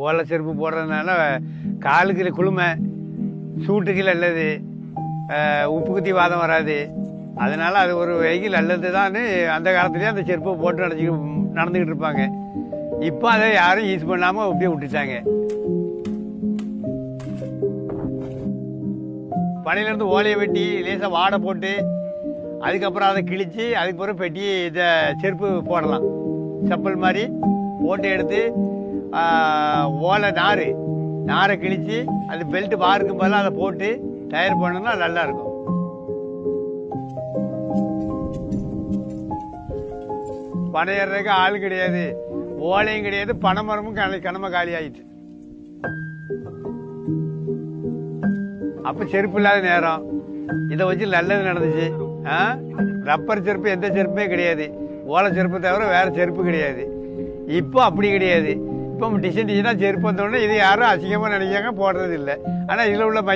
ஓலை செருப்பு போடுறதுனால காலுக்கு குளுமை சூட்டுக்கு நல்லது உப்பு குத்தி வாதம் வராது. அதனால் அது ஒரு வெயில் நல்லது தான் அந்த காலத்துலேயே அந்த செருப்பை போட்டு நடந்து நடந்துக்கிட்டு இருப்பாங்க. இப்போ அதை யாரும் யூஸ் பண்ணாமல் அப்படியே விட்டுட்டாங்க. பனையிலேருந்து ஓலையை வெட்டி லேசாக வாடை போட்டு அதுக்கப்புறம் அதை கிழிச்சு அதுக்கப்புறம் பெட்டி இதை செருப்பு போடலாம். செப்பல் மாதிரி போட்டு எடுத்து ஓலை நார் நாரை கிழிச்சு அது பெல்ட் பார்க்கும் போதெல்லாம் அதை போட்டு டயர் பண்ணோம்னா நல்லா இருக்கும். பணம் ஏறுறதுக்கு ஆள் கிடையாது. ஓலையும் கிடையாது. பனை மரமும் கனம காலி ஆயிட்டு அப்ப செருப்பு இல்லாத நேரம். இதை வச்சு நல்லது நடந்துச்சு. ஆ? ரப்பர் செருப்பு எந்த செருப்புமே கிடையாது. ஓலை செருப்பு தவிர வேற செருப்பு கிடையாது. இப்போ அப்படி கிடையாது. இப்போ டிசைன் டிசைனாக செருப்பு வந்தோடனே இது யாரும் அசிங்கமாக நினைக்காங்க போடுறது இல்லை ஆனால் இதில் உள்ள